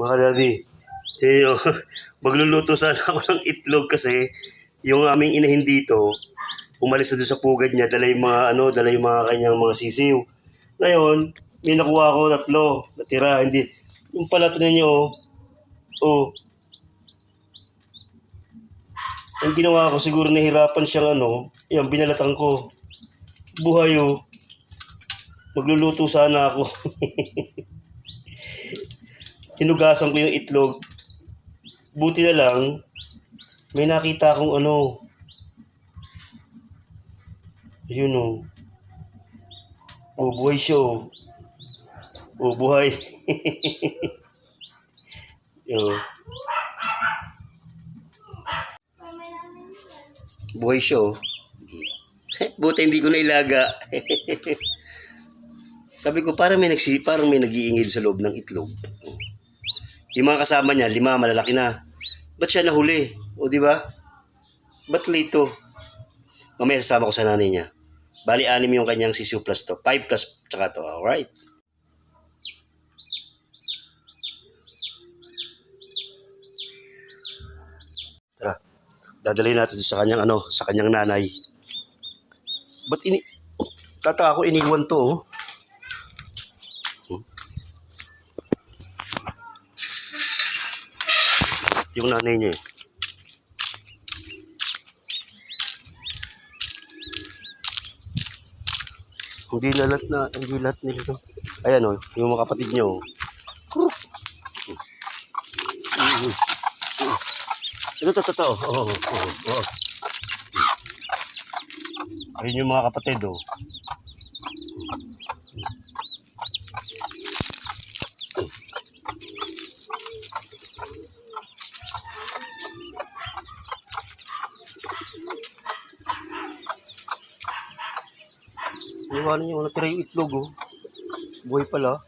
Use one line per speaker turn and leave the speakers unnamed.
Mga daddy, nyo, magluluto sana ako ng itlog kasi yung aming inahin dito, umalis na doon sa pugad niya, dala yung mga, ano, dala yung mga kanyang mga sisiw. Ngayon, may nakuha ko tatlo, natira, hindi, yung pala ito ninyo, oh, yung ginawa ko, siguro nahirapan siyang ano, yan, binalatan ko. Buhay oh. Magluluto sana ako. Hinugasan ko yung itlog. Buti na lang, may nakita akong ano. Ayun oh. Oh, buhay siya oh. Oh, buhay. oh. Buhay siya oh. Buti hindi ko na ilaga. Sabi ko, parang may, nagsi, parang may nag-iingid sa loob ng itlog. Yung mga kasama niya, lima, malalaki na. Ba't siya nahuli? O, di ba? Ba't late to? Mamaya sasama ko sa nanay niya. Bali, anim yung kanyang sisiu plus to. Five plus, tsaka to. Alright. Tara. Dadalhin natin sa kanyang ano, sa kanyang nanay. Ba't ini... Tata ako iniwan to, oh. Yung nanay niya eh. Hindi lahat na, hindi lahat nila to. Ayan o, yung mga kapatid niyo. oh. Mhm. Ito, ito, ito, ito. Oo, oo, oo. Ayun yung mga kapatid oh. Iwanan niyo, natira yung itlog oh. Buhay pala.